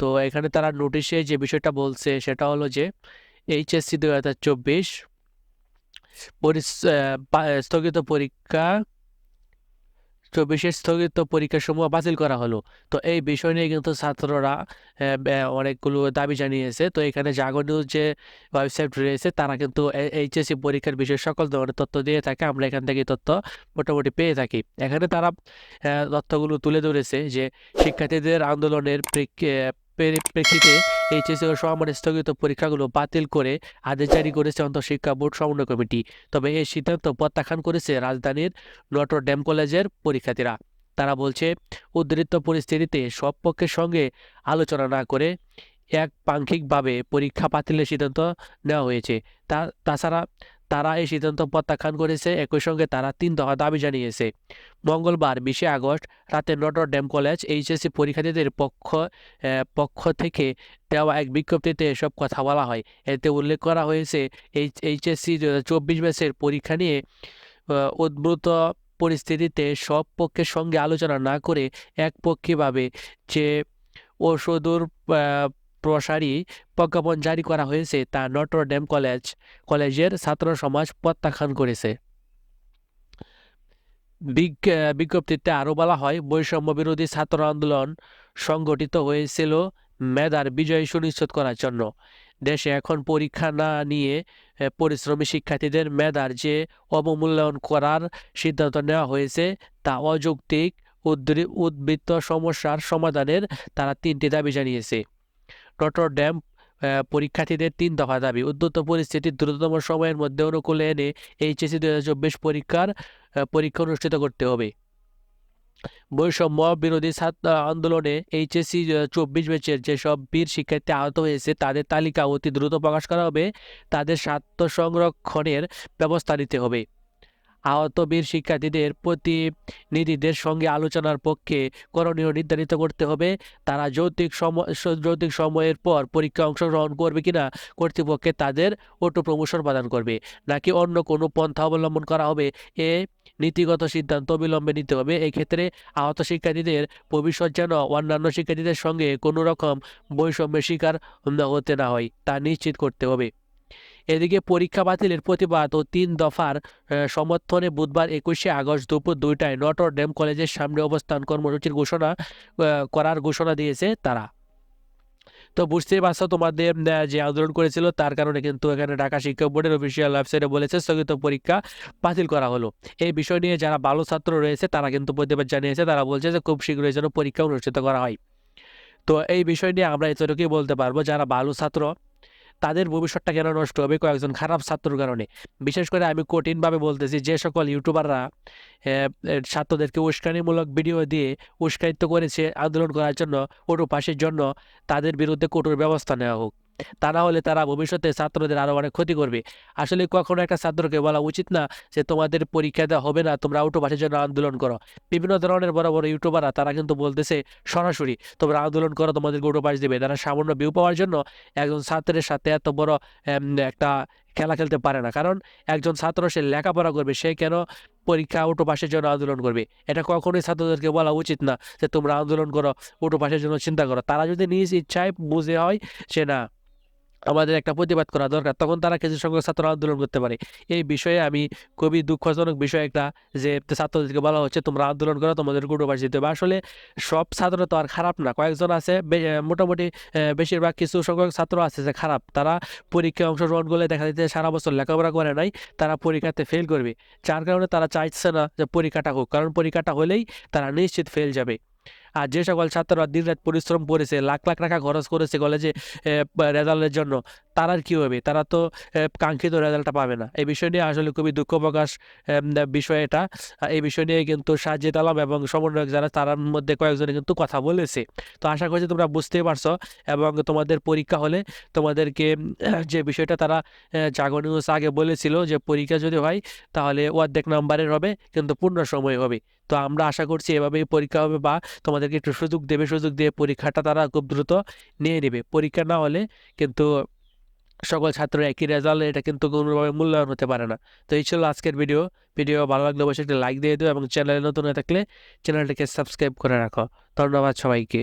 তো এখানে তারা নোটিশে যে বিষয়টা বলছে সেটা হলো যে এইচএসসি দুই হাজার চব্বিশ স্থগিত পরীক্ষা, চব্বিশের স্থগিত পরীক্ষাসমূহ বাতিল করা হলো। তো এই বিষয় নিয়ে কিন্তু ছাত্ররা অনেকগুলো দাবি জানিয়েছে। তো এখানে জাগো নিউজ যে ওয়েবসাইট রয়েছে তারা কিন্তু এইচএসসি পরীক্ষার বিষয়ে সকল ধরনের তথ্য দিয়ে থাকে। আমরা এখান থেকে তথ্য মোটামুটি পেয়ে থাকি। এখানে তারা তথ্যগুলো তুলে ধরেছে যে শিক্ষার্থীদের আন্দোলনের প্রেক্ষিতে এইচএসসি ও সমান স্থগিত পরীক্ষাগুলো বাতিল করে আদেশ জারি করেছে অন্তঃশিক্ষা বোর্ড সমন্বয় কমিটি। তবে এই সিদ্ধান্ত প্রত্যাখ্যান করেছে রাজধানীর নটর ড্যাম কলেজের পরীক্ষার্থীরা। তারা বলছে উদ্ধৃত পরিস্থিতিতে সব পক্ষের সঙ্গে আলোচনা না করে এক পাঙ্ক্ষিকভাবে পরীক্ষা বাতিলের সিদ্ধান্ত নেওয়া হয়েছে। তা, তাছাড়া তারা এই সিদ্ধান্ত প্রত্যাখ্যান করেছে। একই সঙ্গে তারা তিন দফা দাবি জানিয়েছে। মঙ্গলবার বিশে আগস্ট রাতে নটর ড্যাম কলেজ এইচএসসি পরীক্ষার্থীদের পক্ষ পক্ষ থেকে দেওয়া এক বিজ্ঞপ্তিতে এসব কথা বলা হয়। এতে উল্লেখ করা হয়েছে এইচ এইচএসসি দু হাজার চব্বিশ ব্যাচের পরীক্ষা নিয়ে উদ্ভূত পরিস্থিতিতে সব পক্ষের সঙ্গে আলোচনা না করে একপক্ষীভাবে যে আহ, প্রসারী প্রজ্ঞাপন জারি করা হয়েছে তা নটর ডেম কলেজ, কলেজের ছাত্র সমাজ প্রত্যাখ্যান করেছে। বিজ্ঞ- বিজ্ঞপ্তিতে আরও বলা হয়, বৈষম্য বিরোধী ছাত্র আন্দোলন সংগঠিত হয়েছিল মেধার বিজয় সুনিশ্চিত করার জন্য। দেশে এখন পরীক্ষা না নিয়ে পরিশ্রমী শিক্ষার্থীদের মেধার যে অবমূল্যায়ন করার সিদ্ধান্ত নেওয়া হয়েছে, তা অযৌক্তিক উদ্বৃত্ত সমস্যার সমাধানের তারা তিনটি দাবি জানিয়েছে। নটর ড্যাম পরীক্ষার্থীদের তিন দফা দাবি। উদ্যত পরিস্থিতি দ্রুততম সময়ের মধ্যে অনুকূলে এনে হাজার চব্বিশ পরীক্ষার পরীক্ষা অনুষ্ঠিত করতে হবে। বৈষম্য বিরোধী ছাত্র আন্দোলনে এইচএসসি চব্বিশ ব্যাচের যেসব বীর শিক্ষার্থী আহত হয়েছে, তাদের তালিকা অতি দ্রুত প্রকাশ করা হবে। তাদের স্বার্থ সংরক্ষণের ব্যবস্থা নিতে হবে। আহত বীর শিক্ষার্থীদের প্রতিনিধিদের সঙ্গে আলোচনার পক্ষে করণীয় নির্ধারিত করতে হবে। তারা যৌক্তিক সময় যৌক্তিক সময়ের পর পরীক্ষা অংশগ্রহণ করবে কিনা কর্তৃপক্ষে তাদের অটো প্রমোশন প্রদান করবে, নাকি অন্য কোনো পন্থা অবলম্বন করা হবে এ নীতিগত সিদ্ধান্ত অবিলম্বে নিতে হবে। এই ক্ষেত্রে আহত শিক্ষার্থীদের ভবিষ্যৎ যেন অন্যান্য শিক্ষার্থীদের সঙ্গে কোনো রকম বৈষম্যের শিকার হতে না হয় তা নিশ্চিত করতে হবে। এদিকে পরীক্ষা বাতিলের প্রতিবাদ ও তিন দফার সমর্থনে বুধবার একুশে আগস্ট দুপুর দুইটায় নটর ডেম কলেজের সামনে অবস্থান কর্মসূচির ঘোষণা করার ঘোষণা দিয়েছে তারা। তো বুঝতেই পারছ তোমাদের যে আন্দোলন করেছিল তার কারণে কিন্তু এখানে ঢাকা শিক্ষা বোর্ডের অফিসিয়াল ওয়েবসাইটে বলেছে স্থগিত পরীক্ষা বাতিল করা হলো। এই বিষয় নিয়ে যারা ভালো ছাত্র রয়েছে তারা কিন্তু প্রতিবাদ জানিয়েছে, তারা বলছে যে খুব শীঘ্রই যেন পরীক্ষা অনুষ্ঠিত করা হয়। তো এই বিষয় নিয়ে আমরা এতটুকুই বলতে পারব, যারা ভালো ছাত্র তাদের ভবিষ্যৎটা কেন নষ্ট হবে কয়েকজন খারাপ ছাত্রর কারণে। বিশেষ করে আমি কঠিনভাবে বলতেছি যে সকল ইউটিউবাররা ছাত্রদেরকে উস্কানিমূলক ভিডিও দিয়ে উস্কানিত করেছে আন্দোলন করার জন্য ওটু পাশের জন্য তাদের বিরুদ্ধে কঠোর ব্যবস্থা নেওয়া হোক। তা না হলে তারা ভবিষ্যতে ছাত্রদের আরও অনেক ক্ষতি করবে। আসলে কখনো একটা ছাত্রকে বলা উচিত না যে, তোমাদের পরীক্ষা দেওয়া হবে না, তোমরা আউটো পাশের জন্য আন্দোলন করো। বিভিন্ন ধরনের বড় বড় ইউটিউবাররা তারা কিন্তু বলতেছে, সরাসরি তোমরা আন্দোলন করো তোমাদের পাশ দেবে। তারা সামান্য ভিউ পাওয়ার জন্য একজন ছাত্রের সাথে এত বড় একটা খেলা খেলতে পারে না। কারণ একজন ছাত্র সে লেখাপড়া করবে, সে কেন পরীক্ষা উটো পাশের জন্য আন্দোলন করবে? এটা কখনোই ছাত্রদেরকে বলা উচিত না যে, তোমরা আন্দোলন করো উটো পাশের জন্য চিন্তা করো। তারা যদি নিজ ইচ্ছায় বুঝে হয় সে না আমাদের একটা প্রতিবাদ করা দরকার। তখন তারা কিছু সংখ্যক ছাত্র আন্দোলন করতে পারে। এই বিষয়ে আমি খুবই দুঃখজনক বিষয় একটা যে ছাত্রদেরকে বলা হচ্ছে, তোমরা আন্দোলন করো, তোমাদের গুটোবাস দিতে হবে। আসলে সব ছাত্র তো আর খারাপ না। কয়েকজন আছে মোটামুটি বেশিরভাগ কিছু সংখ্যক ছাত্র আছে যে খারাপ। তারা পরীক্ষায় অংশগ্রহণ করলে দেখা যাচ্ছে সারা বছর লেখাপড়া করে নাই, তারা পরীক্ষাতে ফেল করবে। যার কারণে তারা চাইছে না যে পরীক্ষাটা হোক। কারণ পরীক্ষাটা হলেই তারা নিশ্চিত ফেল যাবে। আর যে সকল ছাত্ররা দিনরাত পরিশ্রম করেছে, লাখ লাখ টাকা খরচ করেছে কলেজে রেজাল্টের জন্য তারা কি হবে তারা তো কাঙ্ক্ষিত রেজাল্টটা পাবে না। এই বিষয় নিয়ে আসলে খুবই দুঃখ প্রকাশ বিষয় এটা। এই বিষয় নিয়ে কিন্তু সাজিদ আলম এবং সমন্বয়ক যারা তার মধ্যে কয়েকজনে কিন্তু কথা বলেছে। তো আশা করছি তোমরা বুঝতেই পারছ এবং তোমাদের পরীক্ষা হলে তোমাদেরকে যে বিষয়টা তারা জাগো নিউজ আগে বলেছিল যে পরীক্ষা যদি হয় তাহলে অর্ধেক নাম্বারের হবে, কিন্তু পূর্ণ সময় হবে। তো আমরা আশা করছি এভাবেই পরীক্ষা হবে বা তোমাদেরকে একটু সুযোগ দেবে, সুযোগ দিয়ে পরীক্ষাটা তারা খুব দ্রুত নিয়ে নেবে। পরীক্ষা না হলে কিন্তু সকল ছাত্র একই রেজাল্ট এটা কিন্তু কোনোভাবে মূল্যায়ন হতে পারে না। তো এই ছিল আজকের ভিডিও ভিডিও ভালো লাগলে অবশ্যই একটা লাইক দিয়ে দিও এবং চ্যানেলে নতুন হয়ে থাকলে চ্যানেলটাকে সাবস্ক্রাইব করে রাখো। ধন্যবাদ সবাইকে।